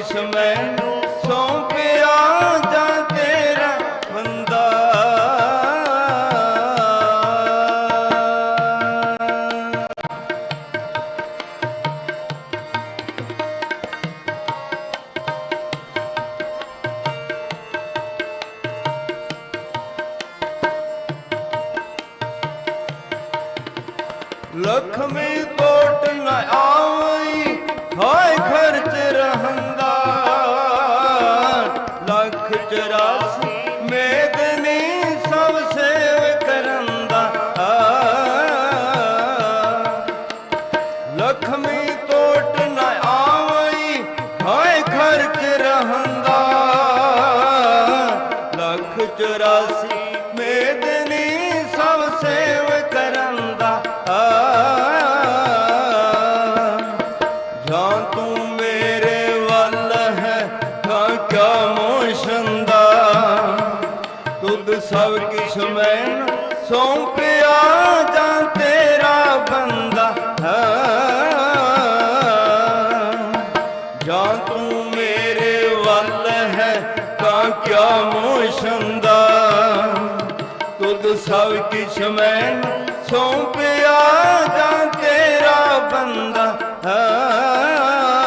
ਕਿਸ ਮੈਨੂੰ ਸੌਂਪਿਆ ਜਾਂ ਤੇਰਾ ਬੰਦਾ। ਲਖਮੀ ਕੋਟ ਨ ਆਵਈ ਹਾਏ ਚਰਾਸੀ ਮੇਦਨੀ ਸਭ ਸੇਵ ਕਰੰਦਾ ਜਾਂ ਤੂੰ ਤੁਧ ਸਭ ਕਿਛ ਮੈਂ ਸੌਂਪਿਆ ਜਾਂ ਤੇਰਾ ਬੰਦਾ। ਏ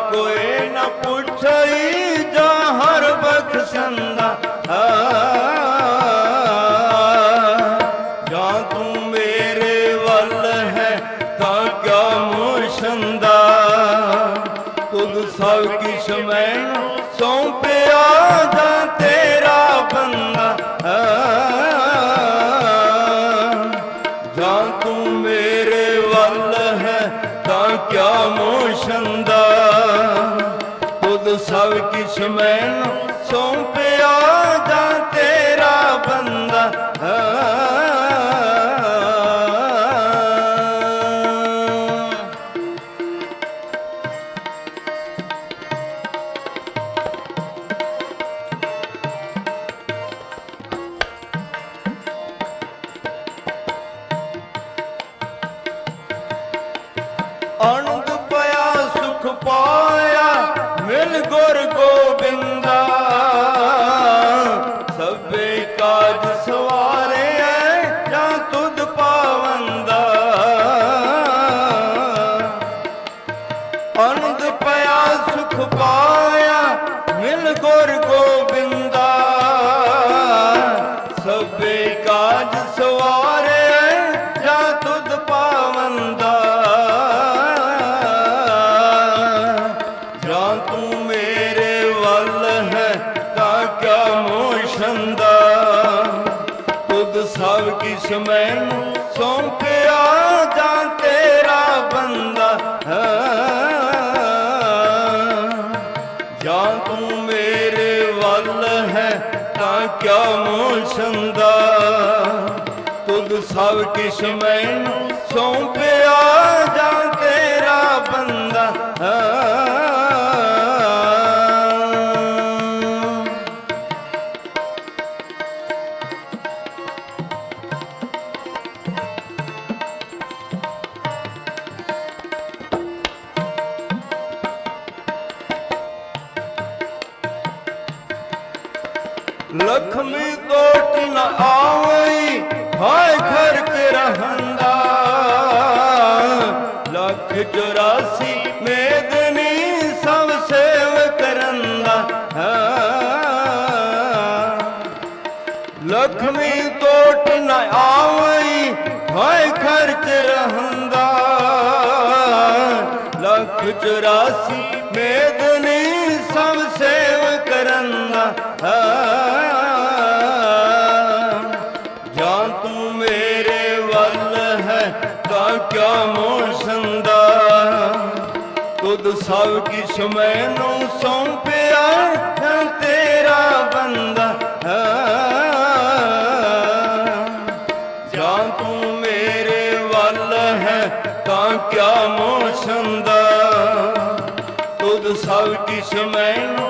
ਲੇਖਾ ਕੋਈ ਨ ਪੁੱਛਈ ਜਾਂ ਹਰ ਬਖਸ਼ੰਦਾ ਜਾਂ ਤੂੰ ਮੇਰੇ ਵੱਲ ਹੈ ਤਾਂ ਕਿਆ ਮੋਸ਼ੰਦਾ ਤੁਧ ਸਭ ਕਿਛ ਮੈਂ ਸੌਂਪਿਆ ਜਾਂ ਤੇਰਾ ਬੰਦਾ ਜਾਂ ਤੂੰ ਮੇਰੇ ਵੱਲ ਹੈ ਤਾਂ ਕਿਆ ਮੋਸ਼ੰਦਾ ਸਭ ਕਿਛ ਮੈਂ ਸੌਂਪਿਆ ਜਾਂ ਤੇਰਾ ਬੰਦਾ। ਆਨੰਦ ਪਿਆ ਸੁਖ ਪਾ ਗੁਰ ਗੋਬਿੰਦਾ, ਸਭੇ ਕਾਜ ਸਵਾਰੇ ਜਾਂ ਤੁਧ ਪਾਵੰਦਾ। ਆਨੰਦ ਪਿਆ, ਸੁਖ ਪਾਇਆ, ਮਿਲ ਗੁਰ ਗੋਬਿੰਦਾ, ਸਭੇ ਕਾਜ ਸਵਾਰੇ ਮੈਨੂੰ ਸੌਂਪਿਆ ਜਾਂ ਤੇਰਾ ਬੰਦਾ ਜਾਂ ਤੂੰ ਮੇਰੇ ਵੱਲ ਹੈ ਤਾਂ ਕਿਆ ਮੋਸ਼ੰਦਾ ਤੁਧ ਸਭ ਕਿਛ ਮੈਨੂੰ ਸੌਂਪ ਲਖਮੀ ਕੋਟ ਨਾ ਆਵਈ ਹਾਏ ਘਰ ਕੇ ਰਹੰਦਾ ਲੱਖ 84 ਮੇਦਨੀ ਸਭ ਸੇਵ ਕਰੰਦਾ ਲਖਮੀ ਕੋਟ ਨ ਆਵਈ ਹਾਏ ਘਰ ਕੇ ਰਹੰਦਾ ਲੱਖ 84 ਮੇਦਨੀ ਸਭ ਸੇਵ ਕਰੰਦਾ ਕਿਆ ਮੋਹ ਤੁਧ ਸਭ ਕਿਛ ਮੈਨੂੰ ਸੌਂਪਿਆ ਹੈ, ਤੇਰਾ ਬੰਦਾ ਜਾਂ ਤੂੰ ਮੇਰੇ ਵੱਲ ਹੈ, ਤਾਂ ਕਿਆ ਮੋਹ ਸੰਦਾ ਤੁਧ ਸਭ ਕਿਛ ਮੈਨੂੰ